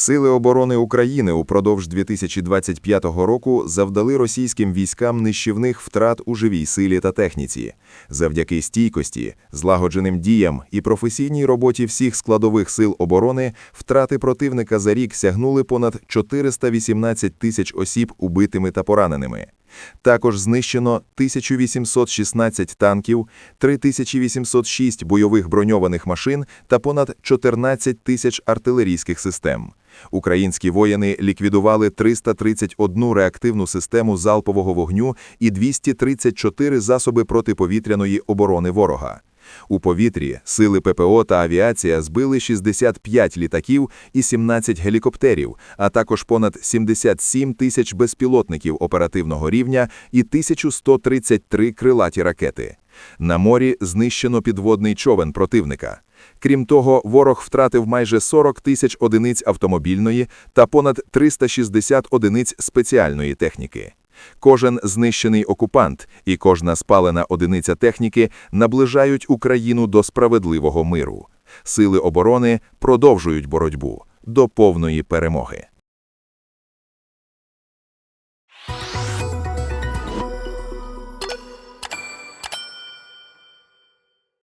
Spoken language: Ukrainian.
Сили оборони України упродовж 2025 року завдали російським військам нищівних втрат у живій силі та техніці. Завдяки стійкості, злагодженим діям і професійній роботі всіх складових сил оборони втрати противника за рік сягнули понад 418 тисяч осіб убитими та пораненими. Також знищено 1816 танків, 3806 бойових броньованих машин та понад 14 тисяч артилерійських систем. Українські воїни ліквідували 331 реактивну систему залпового вогню і 234 засоби протиповітряної оборони ворога. У повітрі сили ППО та авіація збили 65 літаків і 17 гелікоптерів, а також понад 77 тисяч безпілотників оперативного рівня і 1133 крилаті ракети. На морі знищено підводний човен противника. Крім того, ворог втратив майже 40 тисяч одиниць автомобільної та понад 360 одиниць спеціальної техніки. Кожен знищений окупант і кожна спалена одиниця техніки наближають Україну до справедливого миру. Сили оборони продовжують боротьбу до повної перемоги.